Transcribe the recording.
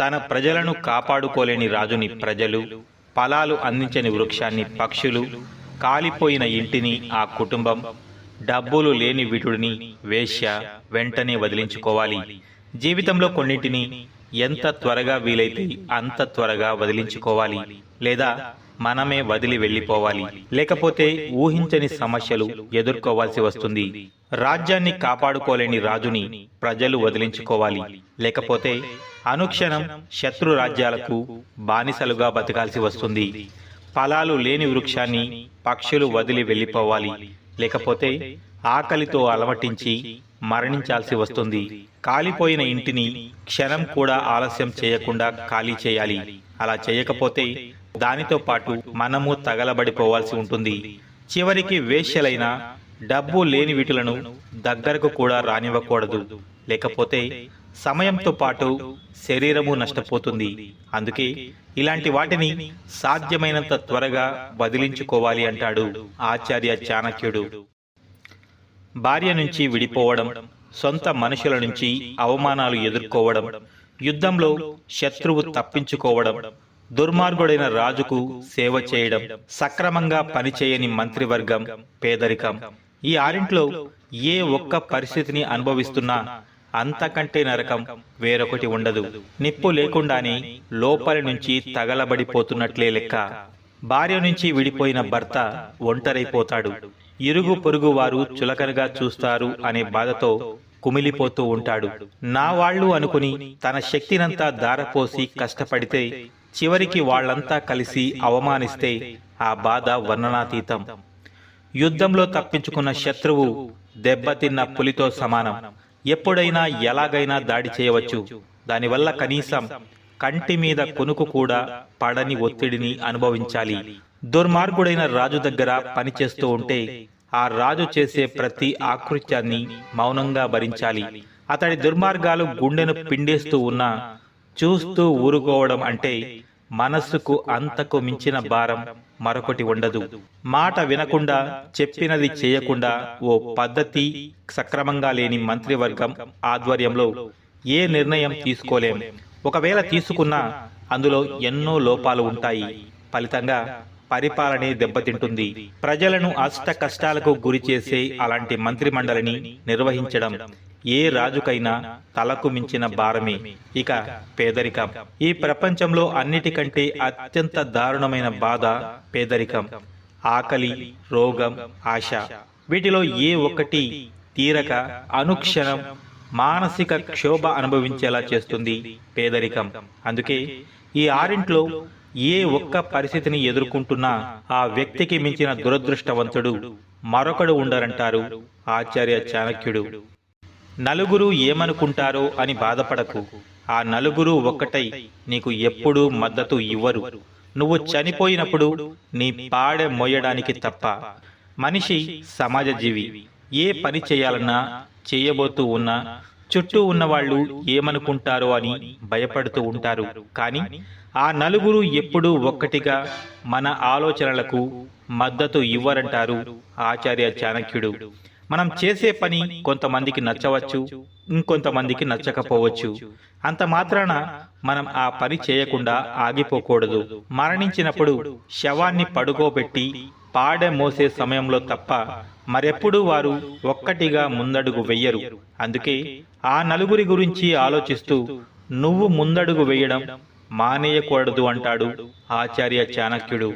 తన ప్రజలను కాపాడుకోలేని రాజుని ప్రజలు ఫలాలు అందించని వృక్షాన్ని పక్షులు కాలిపోయిన ఇంటిని ఆ కుటుంబం డబ్బులు లేని విటుడిని వేశ్య వెంటనే వదిలించుకోవాలి. జీవితంలో కొన్నింటిని ఎంత త్వరగా వీలైతే అంత త్వరగా వదిలించుకోవాలి. లేదా మనమే వదిలి వెళ్ళిపోవాలి. లేకపోతే ఊహించని సమస్యలు ఎదుర్కోవాల్సి వస్తుంది. రాజ్యాన్ని కాపాడుకోలేని రాజుని ప్రజలు వదిలించుకోవాలి. లేకపోతే అనుక్షణం శత్రు రాజ్యాలకు బానిసలుగా బతకాల్సి వస్తుంది. ఫలాలు లేని వృక్షాన్ని పక్షులు వదిలి వెళ్ళిపోవాలి. లేకపోతే ఆకలితో అలమటించి మరణించాల్సి వస్తుంది. కాలిపోయిన ఇంటిని క్షణం కూడా ఆలస్యం చేయకుండా ఖాళీ చేయాలి. అలా చేయకపోతే దానితో పాటు మనము తగలబడిపోవాల్సి ఉంటుంది. చివరికి వేశ్యలైన డబ్బు లేని వీటులను దగ్గరకు కూడా రానివ్వకూడదు. లేకపోతే సమయంతో పాటు శరీరము నష్టపోతుంది. అందుకే ఇలాంటి వాటిని సాధ్యమైనంత త్వరగా వదిలించుకోవాలి అంటాడు ఆచార్య చాణక్యుడు. భార్య నుంచి విడిపోవడం సొంత మనుషుల నుంచి అవమానాలు ఎదుర్కోవడం యుద్ధంలో శత్రువు తప్పించుకోవడం దుర్మార్గుడైన రాజుకు సేవ చేయడం సక్రమంగా పనిచేయని మంత్రివర్గం పేదరికం. ఈ ఆరింట్లో ఏ ఒక్క పరిస్థితిని అనుభవిస్తున్నా అంతకంటే నరకం వేరొకటి ఉండదు. నిప్పు లేకుండానే లోపలి నుంచి తగలబడిపోతున్నట్లే లెక్క. భార్య నుంచి విడిపోయిన భర్త ఒంటరైపోతాడు. ఇరుగు పొరుగు వారు చులకనగా చూస్తారు అనే బాధతో కుమిలిపోతూ ఉంటాడు. నా వాళ్ళు అనుకుని తన శక్తినంతా దారపోసి కష్టపడితే చివరికి వాళ్ళంతా కలిసి అవమానిస్తే ఆ బాధ వర్ణనాతీతం. యుద్ధంలో తప్పించుకున్న శత్రువు దెబ్బతిన్న పులితో సమానం. ఎప్పుడైనా ఎలాగైనా దాడి చేయవచ్చు. దానివల్ల కనీసం కంటి మీద కొనుకు కూడా పడని ఒత్తిడిని అనుభవించాలి. దుర్మార్గుడైన రాజు దగ్గర పనిచేస్తూ ఉంటే ఆ రాజు చేసే ప్రతి ఆకృత్యాన్ని మౌనంగా భరించాలి. అతడి దుర్మార్గాలు గుండెను పిండేస్తూ ఉన్నా చూస్తూ ఊరుకోవడం అంటే మనస్సుకు అంతకు మించిన భారం మరొకటి ఉండదు. మాట వినకుండా చెప్పినది చేయకుండా ఓ పద్ధతి సక్రమంగా లేని మంత్రివర్గం ఆధ్వర్యంలో ఏ నిర్ణయం తీసుకోలేం. ఒకవేళ తీసుకున్నా అందులో ఎన్నో లోపాలు ఉంటాయి. ఫలితంగా పరిపాలనే దెబ్బతింటుంది. ప్రజలను అష్ట కష్టాలకు గురి చేసే అలాంటి మంత్రి మండలిని నిర్వహించడం ఏ రాజుకైనా తలకు మించిన భారమే. ఇక పేదరికం. ఈ ప్రపంచంలో అన్నిటికంటే అత్యంత దారుణమైన బాధ పేదరికం. ఆకలి రోగం ఆశ. వీటిలో ఏ ఒక్కటి తీరక అనుక్షణం మానసిక క్షోభ అనుభవించేలా చేస్తుంది పేదరికం. అందుకే ఈ ఆరింట్లో ఏ ఒక్క పరిస్థితిని ఎదుర్కొంటున్నా ఆ వ్యక్తికి మించిన దురదృష్టవంతుడు మరొకడు ఉండరంటారు ఆచార్య చాణక్యుడు. నలుగురు ఏమనుకుంటారో అని బాధపడకు. ఆ నలుగురు ఒక్కటై నీకు ఎప్పుడూ మద్దతు ఇవ్వరు. నువ్వు చనిపోయినప్పుడు నీ పాడె మోయడానికి తప్ప మనిషి సమాజ జీవి. ఏ పని చేయాలన్నా చేయబోతూ ఉన్నా చుట్టూ ఉన్నవాళ్ళు ఏమనుకుంటారో అని భయపడుతూ ఉంటారు. కానీ ఆ నలుగురు ఎప్పుడూ ఒక్కటిగా మన ఆలోచనలకు మద్దతు ఇవ్వరంటారు ఆచార్య చాణక్యుడు. మనం చేసే పని కొంతమందికి నచ్చవచ్చు ఇంకొంతమందికి నచ్చకపోవచ్చు. అంత మాత్రాన మనం ఆ పని చేయకుండా ఆగిపోకూడదు. మరణించినప్పుడు శవాన్ని పడుకోబెట్టి పాడె మోసే సమయంలో తప్ప మరెప్పుడూ వారు ఒక్కటిగా ముందడుగు వెయ్యరు అందుకే ఆ నలుగురి గురించి ఆలోచిస్తూ నువ్వు ముందడుగు వేయడం మానేయకూడదు అంటాడు ఆచార్య చాణక్యుడు.